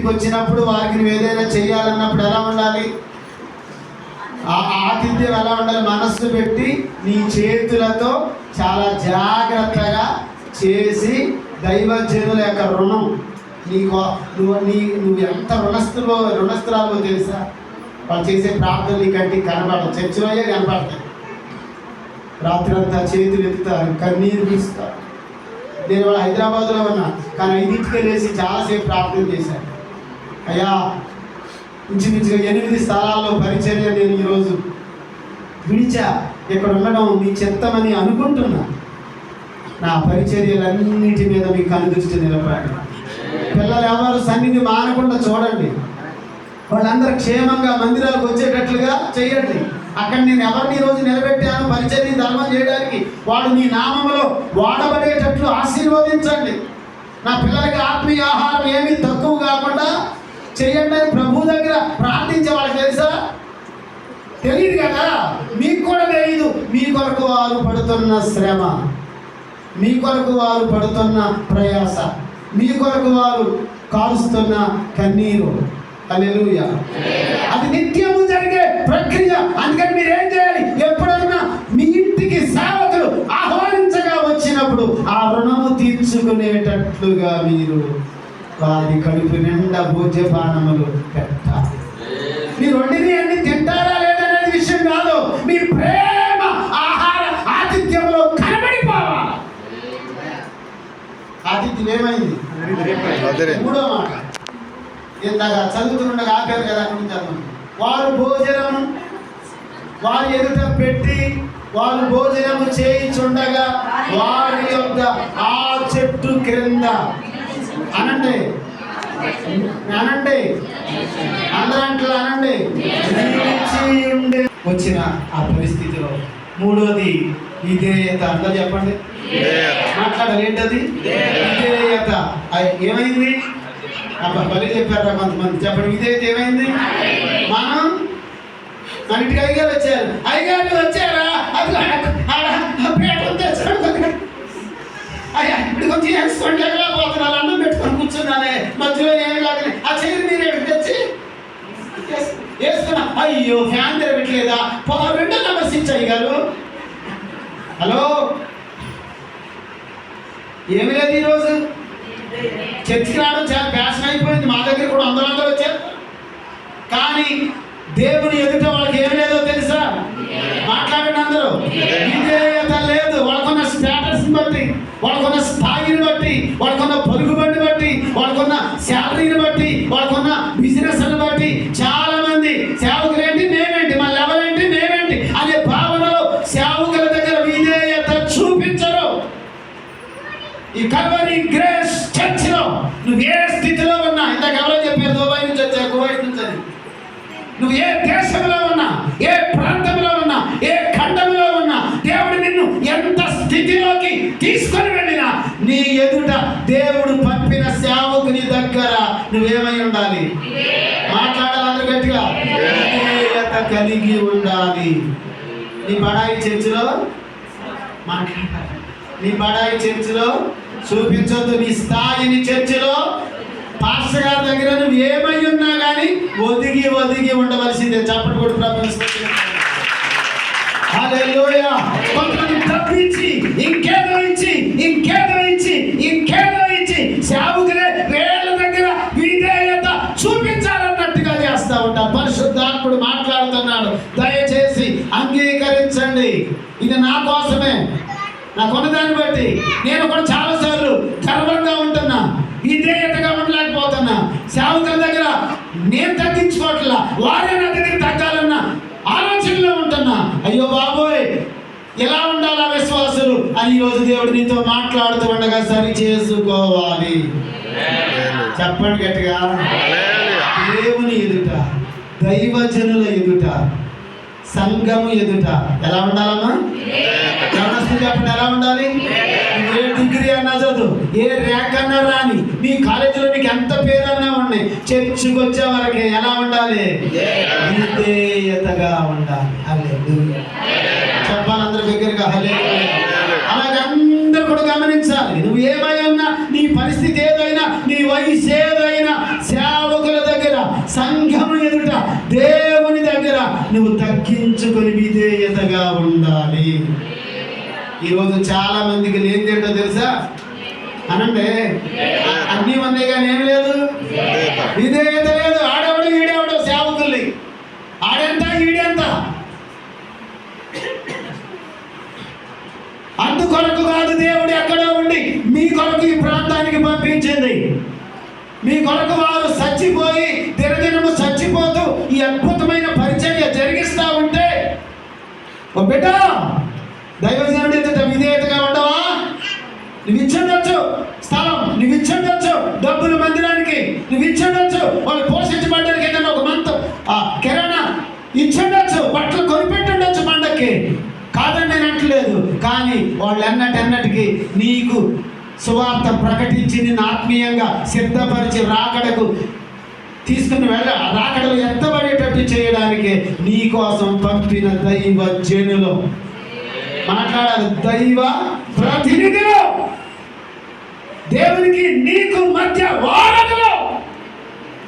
ఇంటికి వచ్చినప్పుడు వారికి నువ్వు ఏదైనా చేయాలన్నప్పుడు ఎలా ఉండాలి? ఆ ఆతిథ్యం ఎలా ఉండాలి? మనస్సు పెట్టి నీ చేతులతో చాలా జాగ్రత్తగా చేసి దైవజనుల యొక్క రుణం. నీకు నువ్వు నీ నువ్వు ఎంత రుణస్తులో రుణస్థురాలో తెలుసా? వాళ్ళు చేసే ప్రార్థన నీకంటే కంటికి కనపడవు చర్చిలోయే కనపడతాయి. రాత్రంతా చేతులు ఎత్తుతారు కన్నీరు పిలుస్తారు. నేను వాళ్ళు హైదరాబాద్లో ఉన్నా. కానీ ఐదింటికే లేచి చాలాసేపు ప్రార్థన చేశాను. అయ్యా ఇంచుమించుగా ఎనిమిది స్థలాల్లో పరిచర్య నేను ఈరోజు విడిచా. ఇక్కడ ఉండడం మీ చెత్తమని అనుకుంటున్నా. నా పరిచర్యలన్నిటి మీద మీకు అనుదృష్టి నిలబడండి పిల్లలు ఎవరు సన్నిధి మానకుండా చూడండి. వాళ్ళందరూ క్షేమంగా మందిరాలకు వచ్చేటట్లుగా చేయండి అక్కడ నేను ఎవరిని రోజు నిలబెట్టాను? పరిచర్య ధర్మం చేయడానికి వాడు మీ నామంలో వాడబడేటట్లు ఆశీర్వదించండి. నా పిల్లలకి ఆత్మీయ ఆహారం ఏమీ తక్కువ కాకుండా చేయండి అని ప్రభు దగ్గర ప్రార్థించే వాళ్ళకి తెలుసా? తెలియదు కదా? మీకు కూడా తెలియదు మీ కొరకు వారు పడుతున్న శ్రమ మీ కొరకు వారు పడుతున్న ప్రయాస మీ కొరకు వారు కాలుస్తున్న కన్నీరు. అలెలుయ అది నిత్యము జరిగే ప్రక్రియ. అందుకని మీరు ఏం చేయాలి? ఎప్పుడైనా మీ ఇంటికి సేవకులు ఆహ్వానించగా వచ్చినప్పుడు ఆ రుణము తీర్చుకునేటట్లుగా మీరు వారి కడుపు నిండా భోజ్యపానములు పెట్టాలి. మీరు వండిని అన్ని తింటారా లేదనేది విషయం కాదు. మీ ప్రేమ ఆహార ఆతిథ్యంలో కనబడిపోవాలి. ఆతిథ్యం ఏమైంది? మూడో మాట. ఇందాక చదువుతుండగా ఆపారు కదా అక్కడి నుంచి. వారు భోజనం వారి ఎదుట పెట్టి వారు భోజనము చేయించుండగా వారి యొక్క ఆ చెట్టు క్రింద అనండి. అనండి. ఉండే వచ్చిన ఆ పరిస్థితిలో మూడోది విధేయత. అందరూ చెప్పండి. మాట్లాడాలి. ఏంటది? విధేయత. ఏమైంది? అబ్బా బలి చెప్పారా కొంతమంది. చెప్పండి విధేయత ఏమైంది? మనం మన ఇంటికి అయ్యగారు వచ్చారు? అయ్యగారు వచ్చారా అది పేట అయ్యా ఇప్పుడు కొంచెం వేసుకోండి లేకపోతున్నారు అన్నం మధ్యలో ఏమి లాగలే ఆ చైర్ మీరు ఎక్కడికి తెచ్చి వేసుకున్నా. అయ్యో ఫ్యాన్ తెరవట్లేదా పో రెండో నెంబర్ స్విచ్ అయ్యారు హలో? ఏమి లేదు ఈరోజు. చర్చికి రావడం చాలా ఫ్యాషన్ అయిపోయింది. మా దగ్గర కూడా అందరూ అందరూ వచ్చారు. కానీ దేవుని ఎదుట వాళ్ళకి ఏమి లేదో తెలుసా? మాట్లాడండి అందరూ. విధేయత లేదు వాళ్ళకున్న స్టేటస్ని బట్టి వాళ్ళకున్న స్థాయిని బట్టి వాళ్ళకున్న ఈ కల్వరి గ్రేస్ చర్చిలో నువ్వు ఏ స్థితిలో ఉన్నా ఇందాక ఎవరో చెప్పారు దుబాయ్ నుంచి వచ్చా కువైట్ నుంచి అది నువ్వు ఏ దేశంలో ఉన్నా ఏ ప్రాంతంలో ఉన్నా ఏ ఖండంలో ఉన్నా దేవుడు నిన్ను ఎంత స్థితిలోకి తీసుకొని వెళ్ళినా నీ ఎదుట దేవుడు పంపిన సేవకుని దగ్గర నువ్వేమై ఉండాలి? మాట్లాడాలి గట్టిగా? విధేయత కలిగి ఉండాలి. నీ బడాయి చర్చిలో మాట్లాడాలి నీ బడాయి చర్చిలో చూపించొద్దు నీ స్థాయిని చర్చిలో. పాస్టర్ గారి దగ్గర నువ్వు ఏమై ఉన్నా కానీ ఒదిగి ఒదిగి ఉండవలసిందే. చప్పటి కూడా కూడా చాలాసార్లు గర్వంగా ఉంటున్నా విధేయతగా ఉండలేకపోతున్నా. సేవకుల దగ్గర నేను తగ్గించుకోవట్లా వారే నా దగ్గర తగ్గాలన్న ఆలోచనలో ఉంటున్నా. అయ్యో బాబోయ్ ఎలా ఉండాలా విశ్వాసులు? అని ఈరోజు దేవుడు నీతో మాట్లాడుతూ ఉండగా సరి చేసుకోవాలి. చెప్పండి గట్టిగా. దేవుని ఎదుట దైవజనుల ఎదుట సంఘము ఎదుట ఎలా ఉండాలమ్మా? చెప్పండి ఎలా ఉండాలి? డిగ్రీ అన్నా చదువు. ఏ ర్యాంక్ అన్నా రాని. మీ కాలేజీలో మీకు ఎంత పేరన్నా ఉండే చర్చికి వచ్చే వరకు ఎలా ఉండాలి? విధేయతగా ఉండాలి. హలే చెప్పాలి దగ్గరగా హలే అలాగందరూ కూడా గమనించాలి. నువ్వు ఏమై ఉన్నా నీ పరిస్థితి ఏదైనా నీ వయసు ఏదైనా సేవకుల దగ్గర సంఘం ఎదుట దేవుని దగ్గర నువ్వు తగ్గించుకొని విధేయతగా ఉండాలి ఈరోజు చాలా మందికి లేనిదేంటో తెలుసా? అనంటే అన్ని మంది కానీ ఏం లేదు? విధేయత లేదు. ఆడేవాడు ఈడేవాడు? సేవకుల్ని. ఆడెంత ఈడెంత? అందుకొరకు కాదు దేవుడు ఎక్కడో ఉండి మీ కొరకు ఈ ప్రాంతానికి పంపించింది. మీ కొరకు వారు చచ్చిపోయి దినదినము చచ్చిపోతూ ఈ అద్భుతమైన పరిచర్య జరిగిస్తా ఉంటే ఓ బిడ్డ దైవజనుడి నువ్వు ఇచ్చుండొచ్చు స్థలం నువ్వు ఇచ్చుండొచ్చు డబ్బులు మందిరానికి నువ్వు ఇచ్చుండొచ్చు వాళ్ళు పోషించబడ్డానికి ఏదైనా ఒక మంత్ ఆ కిరాణా ఇచ్చుండొచ్చు బట్టలు కొనిపెట్టుండొచ్చు పండక్కి. కాదని నేను అంటలేదు. కానీ వాళ్ళు ఎన్నటెన్నటికి నీకు సువార్త ప్రకటించి నిన్ను ఆత్మీయంగా సిద్ధపరిచి రాకడకు తీసుకుని వెళ్ళ రాకడలు ఎత్తబడేటట్టు చేయడానికి నీ కోసం పంపిన దైవ జనులు. మాట్లాడాలి. దైవ ప్రతినిధులు. దేవునికి నీకు మధ్య వారధులు.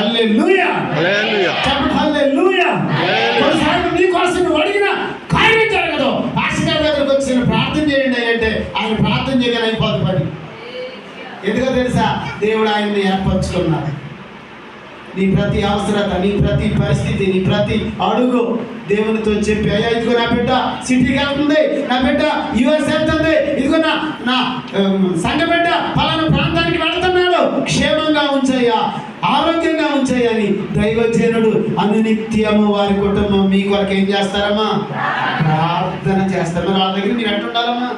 అల్లే లూయా హల్లెలూయా. చెప్పండి హల్లే లూయా హల్లెలూయా. కొన్నిసార్లు నీకోసం నువ్వు అడిగిన కార్యం జరగదు. పాస్టర్ గారి దగ్గరకు వచ్చి నేను ప్రార్థన చేయండి అంటే ఆయన ప్రార్థన చేయగానే అయిపోతుంది పని. ఎందుకో తెలుసా? దేవుడు ఆయన్ని ఏర్పరచుకున్నాడు నీ ప్రతి అవసరత నీ ప్రతి పరిస్థితి నీ ప్రతి అడుగు దేవునితో చెప్పి అయ్యా ఇదిగో నా బిడ్డ సిటీకి వెళ్తుంది నా బిడ్డ యుఎస్ వెళ్తుంది ఇదిగో నా నా సంఘ బిడ్డ పలానా ప్రాంతానికి వెళ్తున్నాడు క్షేమంగా ఉంచయ్యా ఆరోగ్యంగా ఉంచయ్యని దైవజనుడు అనునిత్యము వారి కుటుంబం మీ కొరకు ఏం చేస్తారమ్మా? ప్రార్థన చేస్తారు మరి వాళ్ళ దగ్గర మీరు ఎట్టుండాలమ్మా?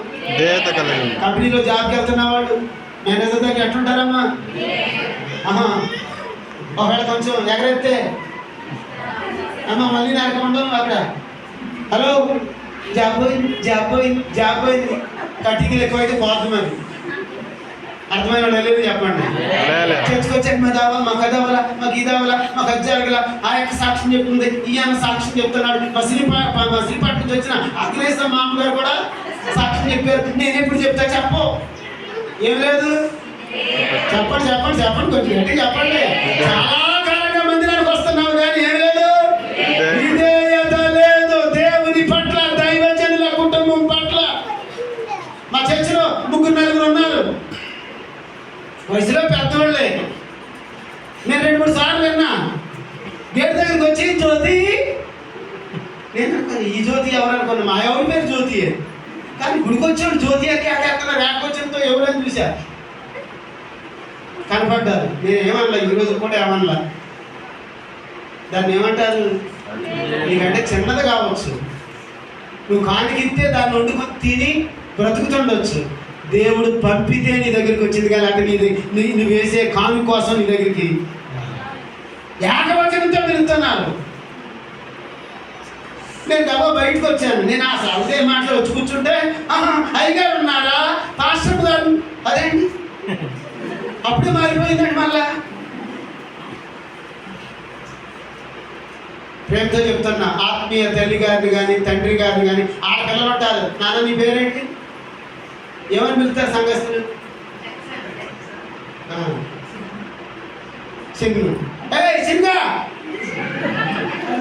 కంపెనీలో జాబ్కి వెళ్తున్న వాళ్ళు మేనేజర్ దగ్గర ఎట్లుంటారమ్మా ఆహా. ఒకవేళ కొంచెం ఎగరెత్తే అమ్మ మళ్ళీ నరకం ఉండవు అక్కడ. హలో? జాబ్ పోయింది జాబ్ పోయింది జాబ్ పోయింది. కటింగ్లు ఎక్కువైతే పోతుంది మరి అర్థమైన వెళ్ళేది చెప్పండి. చర్చకొచ్చాక మాకు అవ్వాలి మాకు అది అవ్వాలా మాకు ఇది అవ్వాలా మాకు అది జరగల ఆ యొక్క సాక్ష్యం చెప్తుంది ఈ అన్న సాక్ష్యం చెప్తున్నాడు. మసిలిపా మసిలిపాటి నుంచి వచ్చిన అఖిలేశ్వర మామ గారు కూడా సాక్ష్యం చెప్పారు. నేను ఎప్పుడు చెప్తా చెప్పు. ఏం లేదు? చెప్పండి చెప్పండి చెప్పండి. కొంచెం చెప్పండి. చాలా కాలంగా మందిరానికి వస్తున్నావు కానీ ఏం లేదు విధేయత లేదు దేవుని పట్ల దైవజనుల కుటుంబం పట్ల మా చర్చిలో ముగ్గురు నలుగురు ఉన్నారు వయసులో పెద్దవాళ్ళే నేను రెండు మూడు సార్లు విన్నా. గేట్ దగ్గరికి వచ్చి జ్యోతి నేను ఈ జ్యోతి ఎవరు? అనుకున్నా మా ఎవరి పేరు జ్యోతి? కానీ గుడికి వచ్చాడు జ్యోతి అని అక్కడ రేపొచ్చడంతో ఎవరని చూశా. కనపడ్డారు నేను ఏమనలా ఈరోజు కూడా ఏమనలా? దాన్ని ఏమంటారు? నీకంటే చిన్నది కావచ్చు. నువ్వు కానికిస్తే దాన్ని వండుకొని తిని బ్రతుకుతుండొచ్చు. దేవుడు పంపితే నీ దగ్గరికి వచ్చింది కానీ అంటే నీ నువ్వు వేసే కాను కోసం నీ దగ్గరికి. ఏకవచనంతో పిలుస్తున్నారు నేను డబ్బా బయటకు వచ్చాను. నేను ఆ సౌదే మాటలు వచ్చి కూర్చుంటే హైగా అయ్యగారు ఉన్నారా? పాస్టర్ గారు అదేంటి? అప్పుడే మారిపోయిందండి మళ్ళా. ప్రేమతో చెప్తున్నా ఆత్మీయ తల్లి గారిని కానీ తండ్రి గారిని కానీ ఆడ పిల్లలు ఉంటారు నాన్న నీ పేరేంటి? ఏమని పిలుస్తారు సంఘస్థులు? సింగ్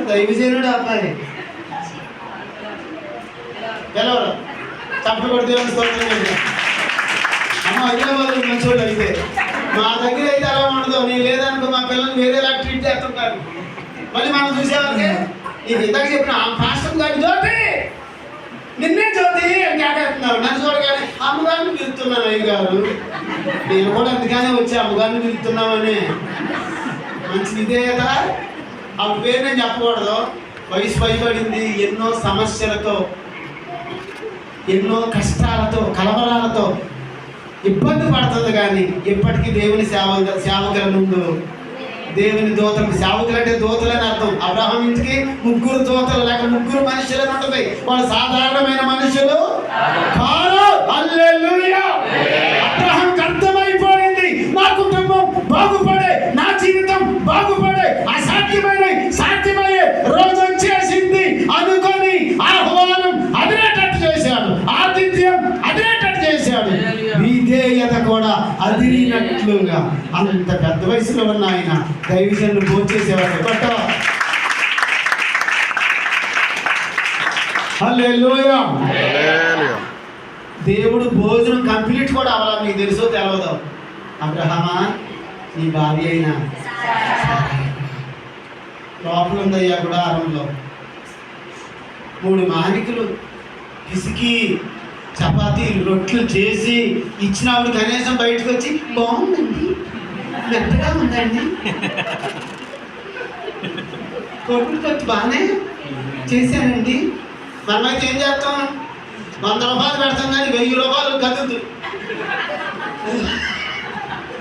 దైవజనుడు అబ్బాయి పిలవరు చప్పలు కొడితే అమ్మ హైదరాబాద్ మంచోళ్ళు అయితే. మా దగ్గర అయితే అలా ఉండదు. నేను లేదనుకో మా పిల్లల్ని వేరేలా ట్రీట్ చేస్తుంటారు. మళ్ళీ మనం చూసేవాళ్ళకి? నీకు ఇందాక చెప్పిన ఆ పాస్టర్ గారి జ్యోతి! నిన్నే జ్యోతి అని కేకేస్తున్నారు. నన్ను చూడగానే అమ్మగారిని పిలుస్తున్నాను అయ్య గారు నేను కూడా అందుకనే వచ్చి అమ్మగారిని పిలుస్తున్నామని. ఇదే కదా? ఆ పేరు నేను చెప్పకూడదు. వయసు పైబడింది ఎన్నో సమస్యలతో ఎన్నో కష్టాలతో కలవరాలతో ఇబ్బంది పడుతుంది కానీ ఇప్పటికీ దేవుని సేవ సేవకుల ముందు దేవుని దోతలు సేవకులు అంటే దోతలు అని అర్థం. అబ్రహం ఇంటికి ముగ్గురు దోతలు లేక ముగ్గురు మనుషులు అని ఉంటుంది. వాళ్ళు సాధారణమైన మనుషులు కారు బాగుపడే అసాధ్యమైన సాధ్యమయ్యే రోజు వచ్చేసింది. అనుకొని ఆహ్వానం అదిరేటట్టు చేశాడు. ఆతిథ్యం అదిరేటట్టు చేశాడు. విధేయత కూడా అదిరినట్లుగా. అంత పెద్ద వయసులో ఉన్న ఆయన దైవజన్ను భోజేసేవాడు బట్ దేవుడు భోజనం కంప్లీట్ కూడా అవ్వాలి మీకు తెలుసో తెలవదు? అబ్రహమా నీ భార్య అయినా లోపల ఉందయ్యా కూడా ఆరంలో మూడు మానికలు పిసికి చపాతీలు రొట్లు చేసి ఇచ్చినప్పుడు కనీసం బయటకు వచ్చి బాగుందండి. మెత్తగా ఉందండి. కొడుకు వచ్చి బాగానే చేశానండి. మనమైతే ఏం చేస్తాం? వంద రూపాయలు పెడతాం కానీ వెయ్యి రూపాయలు కదుతుంది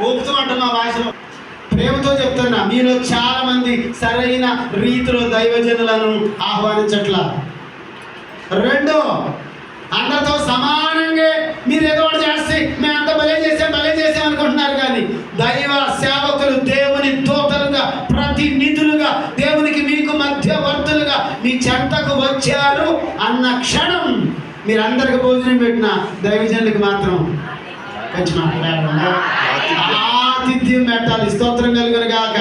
ఊపుతామంట మా భాషలో. ప్రేమతో చెప్తున్నా మీలో చాలా మంది సరైన రీతిలో దైవజనులను ఆహ్వానించట్ల. రెండో అందరితో సమానంగా మీరు ఏదో ఒకటి చేస్తే మేము అంత భలే చేసాం భలే చేసాం అనుకుంటున్నారు కానీ దైవ సేవకులు దేవుని దూతలుగా ప్రతినిధులుగా దేవునికి మీకు మధ్యవర్తులుగా మీ చెంతకు వచ్చారు అన్న క్షణం మీరందరికి భోజనం పెట్టిన దైవజనులకు మాత్రం కొంచెం ఆతిథ్యం పెట్టాలి స్తోత్రం కలుగును గాక.